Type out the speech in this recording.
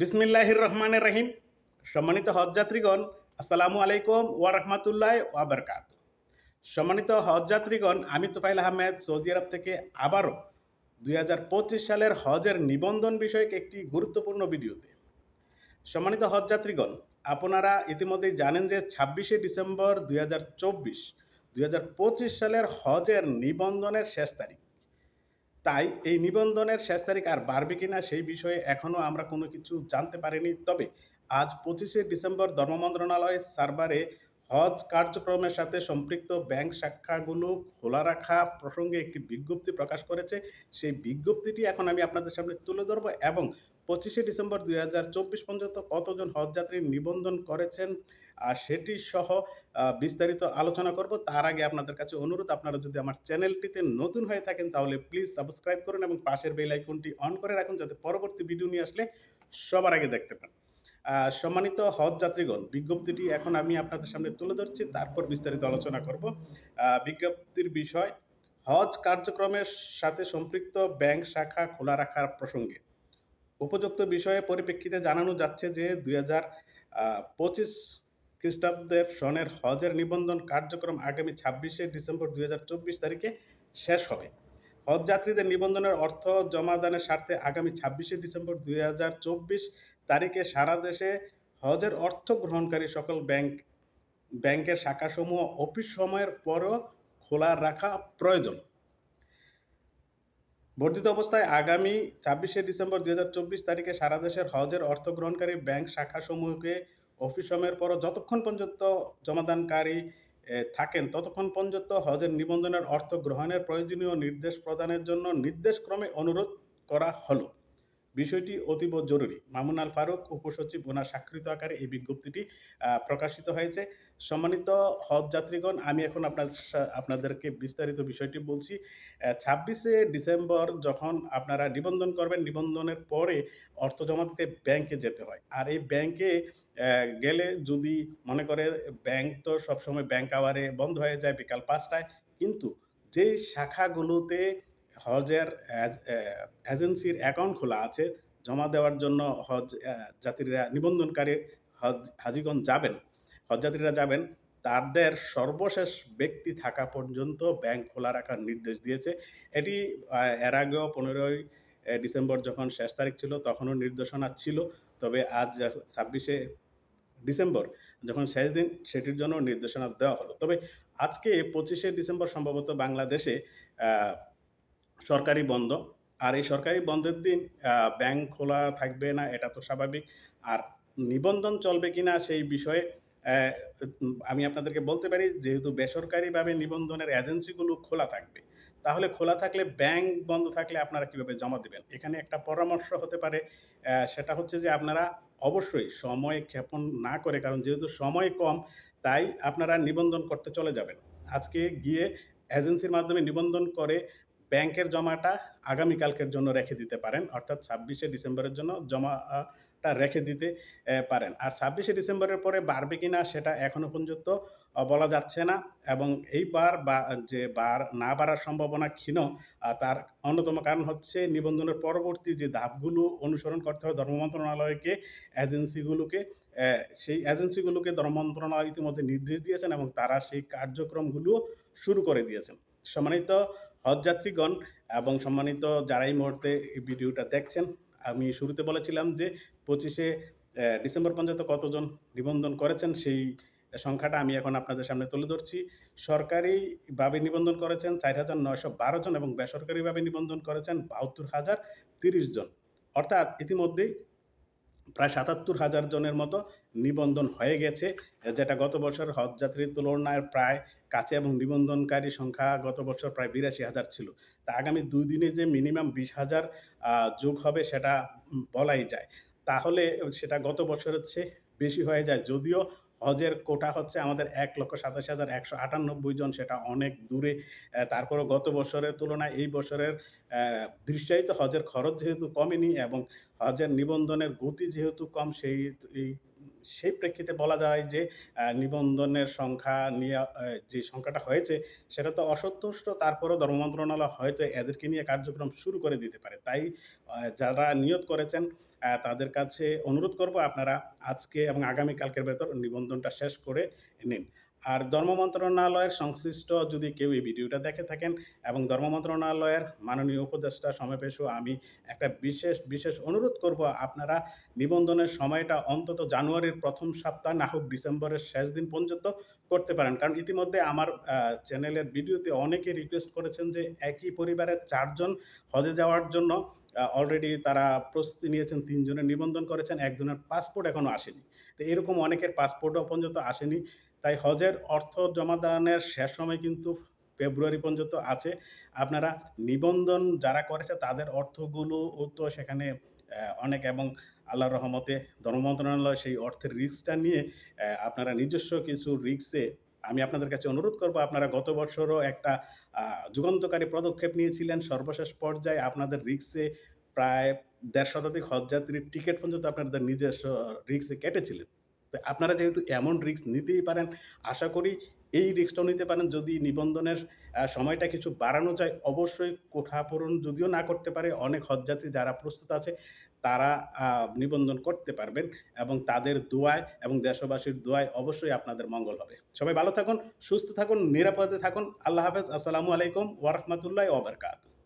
বিসমিল্লাহির রহমানের রহিম সম্মানিত হজযাত্রীগণ, আসসালামু আলাইকুম ওয়া রাহমাতুল্লাহ ওয়া বারকাত। সম্মানিত হজযাত্রীগণ, আমি তোফাইল আহমেদ, সৌদি আরব থেকে আবারও দুই হাজার পঁচিশ সালের হজের নিবন্ধন বিষয়ক একটি গুরুত্বপূর্ণ ভিডিওতে। সম্মানিত হজযাত্রীগণ, আপনারা ইতিমধ্যেই জানেন যে ছাব্বিশে ডিসেম্বর দুই হাজার চব্বিশ সালের হজের নিবন্ধনের শেষ তারিখ। তাই এই নিবন্ধনের শেষ তারিখ আর বাড়বে কিনা সেই বিষয়ে এখনও আমরা কোনো কিছু জানতে পারিনি। তবে আজ পঁচিশে ডিসেম্বর ধর্ম মন্ত্রণালয়ের সার্ভারে হজ কার্যক্রমের সাথে সম্পৃক্ত ব্যাংক শাখাগুলো খোলা রাখা প্রসঙ্গে একটি বিজ্ঞপ্তি প্রকাশ করেছে। সেই বিজ্ঞপ্তিটি এখন আমি আপনাদের সামনে তুলে ধরবো এবং পঁচিশে ডিসেম্বর দুই হাজার চব্বিশ পর্যন্ত কতজন হজযাত্রী নিবন্ধন করেছেন? আর সেটি সহ বিস্তারিত আলোচনা করব। তার আগে আপনাদের কাছে অনুরোধ, আপনারা যদি আমার চ্যানেলটিতে নতুন হয়ে থাকেন, তাহলে প্লিজ সাবস্ক্রাইব করুন এবং পাশের বেল আইকনটি অন করে রাখুন যাতে পরবর্তী ভিডিও নিয়ে আসলে সবার আগে দেখতে পান। সম্মানিত হজ যাত্রীগণ বিজ্ঞপ্তিটি এখন আমি আপনাদের সামনে তুলে ধরছি। তারপর বিস্তারিত আলোচনা করব। বিজ্ঞপ্তির বিষয়, হজ কার্যক্রমের সাথে সম্পৃক্ত ব্যাংক শাখা খোলা রাখার প্রসঙ্গে। উপযুক্ত বিষয়ে পরিপ্রেক্ষিতে জানানো যাচ্ছে যে দুই হাজার পঁচিশ খ্রিস্টাব্দের সনের হজের নিবন্ধন কার্যক্রম আগামী ছাব্বিশে ডিসেম্বর দুই হাজার চব্বিশ তারিখে শেষ হবে। হজ যাত্রীদের নিবন্ধনের অর্থ জমাদানের স্বার্থে আগামী ছাব্বিশে ডিসেম্বর দুই হাজার চব্বিশ তারিখে সারা দেশে হজের অর্থ গ্রহণকারী সকল ব্যাংক, ব্যাংকের শাখাসমূহ অফিস সময়ের পরও খোলা রাখা প্রয়োজন। বর্ধিত অবস্থায় আগামী ছাব্বিশে ডিসেম্বর দু হাজার চব্বিশ তারিখে সারা দেশের হজের অর্থ গ্রহণকারী ব্যাংক শাখাসমূহকে অফিস সময়ের পর যতক্ষণ পর্যন্ত জমাদানকারী থাকেন, ততক্ষণ পর্যন্ত হজের নিবন্ধনের অর্থ গ্রহণের প্রয়োজনীয় নির্দেশ প্রদানের জন্য নির্দেশক্রমে অনুরোধ করা হলো। বিষয়টি অতীব জরুরি। মামুন আল ফারুক, উপসচিব ওনার স্বাক্ষরিত আকারে এই বিজ্ঞপ্তিটি প্রকাশিত হয়েছে। সম্মানিত হজ যাত্রীগণ, আমি এখন আপনার আপনাদেরকে বিস্তারিত বিষয়টি বলছি। ছাব্বিশে ডিসেম্বর যখন আপনারা নিবন্ধন করবেন, নিবন্ধনের পরে অর্থ জমা দিতে ব্যাংকে যেতে হয়। আর এই ব্যাংকে গেলে যদি মনে করে ব্যাংক তো সবসময় ব্যাংক আওয়ারে বন্ধ হয়ে যায় বিকাল পাঁচটায়, কিন্তু যেই শাখাগুলোতে হজের এজ- এজেন্সির অ্যাকাউন্ট খোলা আছে। জমা দেওয়ার জন্য হজ যাত্রীরা নিবন্ধনকারী হজ হাজিগণ যাবেন। হজযাত্রীরা যাবেন। তাদের সর্বশেষ ব্যক্তি থাকা পর্যন্ত ব্যাংক খোলা রাখার নির্দেশ দিয়েছে। এটি এর আগেও পনেরোই ডিসেম্বর যখন শেষ তারিখ ছিল, তখনও নির্দেশনা ছিল। তবে আজ ছাব্বিশে ডিসেম্বর যখন শেষ দিন, সেটির জন্য নির্দেশনা দেওয়া হলো। তবে আজকে পঁচিশে ডিসেম্বর সম্ভবত বাংলাদেশে সরকারি বন্ধ। আর এই সরকারি বন্ধের দিন ব্যাংক খোলা থাকবে না, এটা তো স্বাভাবিক। আর নিবন্ধন চলবে কিনা সেই বিষয়ে আমি আপনাদেরকে বলতে পারি, যেহেতু বেসরকারিভাবে নিবন্ধনের এজেন্সিগুলো খোলা থাকবে, তাহলে খোলা থাকলে ব্যাংক বন্ধ থাকলে আপনারা কীভাবে জমা দেবেন? এখানে একটা পরামর্শ হতে পারে সেটা হচ্ছে যে আপনারা অবশ্যই সময় ক্ষেপণ না করে, কারণ যেহেতু সময় কম, তাই আপনারা নিবন্ধন করতে চলে যাবেন। আজকে গিয়ে এজেন্সির মাধ্যমে নিবন্ধন করে ব্যাংকের জমাটা আগামীকালকের জন্য রেখে দিতে পারেন, অর্থাৎ ছাব্বিশে ডিসেম্বরের জন্য জমাটা রেখে দিতে পারেন। আর ছাব্বিশে ডিসেম্বরের পরে বাড়বে কি না সেটা এখনও পর্যন্ত বলা যাচ্ছে না এবং এইবার বা, যে বার না বাড়ার সম্ভাবনা ক্ষীণ তার অন্যতম কারণ হচ্ছে নিবন্ধনের পরবর্তী যে ধাপগুলো অনুসরণ করতে হবে ধর্ম মন্ত্রণালয়কে, এজেন্সিগুলোকে সেই এজেন্সিগুলোকে ধর্ম মন্ত্রণালয় ইতিমধ্যে নির্দেশ দিয়েছেন এবং তারা সেই কার্যক্রমগুলো শুরু করে দিয়েছেন। সম্মানিত হজযাত্রীগণ এবং সম্মানিত যারা এই মুহূর্তে এই ভিডিওটা দেখছেন, আমি শুরুতে বলেছিলাম যে পঁচিশে ডিসেম্বর পর্যন্ত কতজন নিবন্ধন করেছেন সেই সংখ্যাটা আমি এখন আপনাদের সামনে তুলে ধরছি। সরকারিভাবে নিবন্ধন করেছেন চার হাজার নয়শো বারো জন এবং বেসরকারিভাবে নিবন্ধন করেছেন বাহাত্তর হাজার তিরিশ জন। অর্থাৎ ইতিমধ্যেই প্রায় সাতাত্তর হাজার জনের মতো নিবন্ধন হয়ে গেছে, যেটা গত বছর হজযাত্রীর তুলনায় প্রায় কাছে এবং নিবন্ধনকারী সংখ্যা গত বছর প্রায় বিরাশি হাজার ছিল। তা আগামী দুই দিনে যে মিনিমাম বিশ হাজার যোগ হবে সেটা বলাই যায়। তাহলে সেটা গত বছরের চেয়ে বেশি হয়ে যায়, যদিও হজের কোটা হচ্ছে আমাদের এক লক্ষ সাতাশি হাজার একশো আটানব্বই জন সেটা অনেক দূরে। আহ, তারপরেও গত বছরের তুলনায় এই বছরের দৃশ্যায়িত হজের খরচ যেহেতু কমেনি এবং হজের নিবন্ধনের গতি যেহেতু কম সেই সেই প্রেক্ষিতে বলা যায় যে নিবন্ধনের সংখ্যা নিয়ে যে সংখ্যাটা হয়েছে সেটা তো অসন্তুষ্ট। তারপরেও ধর্ম মন্ত্রণালয় হয়তো এদেরকে নিয়ে কার্যক্রম শুরু করে দিতে পারে। তাই যারা নিয়োগ করেছেন তাদের কাছে অনুরোধ করব আপনারা আজকে এবং আগামী কালকের ভেতর নিবন্ধনটা শেষ করে নিন। আর ধর্ম মন্ত্রণালয়ের সংশ্লিষ্ট যদি কেউ এই ভিডিওটা দেখে থাকেন এবং ধর্ম মন্ত্রণালয়ের মাননীয় উপদেষ্টা সমাবেশেও আমি একটা বিশেষ, বিশেষ অনুরোধ করব আপনারা নিবন্ধনের সময়টা অন্তত জানুয়ারির প্রথম সপ্তাহ না হোক ডিসেম্বরের শেষ দিন পর্যন্ত করতে পারেন। কারণ ইতিমধ্যে আমার চ্যানেলের ভিডিওতে অনেকে রিকোয়েস্ট করেছেন যে একই পরিবারের ৪ জন হজে যাওয়ার জন্য অলরেডি তারা প্রস্তুতি নিয়েছেন, তিনজনের নিবন্ধন করেছেন, একজনের পাসপোর্ট এখনও আসেনি। তো এরকম অনেকের পাসপোর্টও পর্যন্ত আসেনি। তাই হজের অর্থ জমা দানের শেষ সময় কিন্তু ফেব্রুয়ারি পর্যন্ত আছে। আপনারা নিবন্ধন যারা করেছে তাদের অর্থগুলোও তো সেখানে অনেক এবং আল্লাহর রহমতে ধর্ম মন্ত্রণালয় সেই অর্থের রিস্কটা নিয়ে আপনারা নিজস্ব কিছু রিস্কে আমি আপনাদের কাছে অনুরোধ করব আপনারা গত বছরও একটা যুগান্তকারী পদক্ষেপ নিয়েছিলেন। সর্বশেষ পর্যায়ে আপনাদের রিক্সে প্রায় দেড় শতাধিক হজযাত্রীর টিকিট পর্যন্ত আপনাদের নিজস্ব রিস্কে কেটেছিলেন। তো আপনারা যেহেতু এমন রিক্স নিতেই পারেন, আশা করি এই রিক্সটাও নিতে পারেন যদি নিবন্ধনের সময়টা কিছু বাড়ানো যায়। অবশ্যই কোঠা পূরণ যদিও না করতে পারে, অনেক হজযাত্রী যারা প্রস্তুত আছে তারা নিবন্ধন করতে পারবেন এবং তাদের দোয়ায় এবং দেশবাসীর দোয়ায় অবশ্যই আপনাদের মঙ্গল হবে। সবাই ভালো থাকুন, সুস্থ থাকুন, নিরাপদে থাকুন। আল্লাহ হাফেজ। আসসালামু আলাইকুম ওয়া রাহমাতুল্লাহি ওয়া বারাকাতুহু।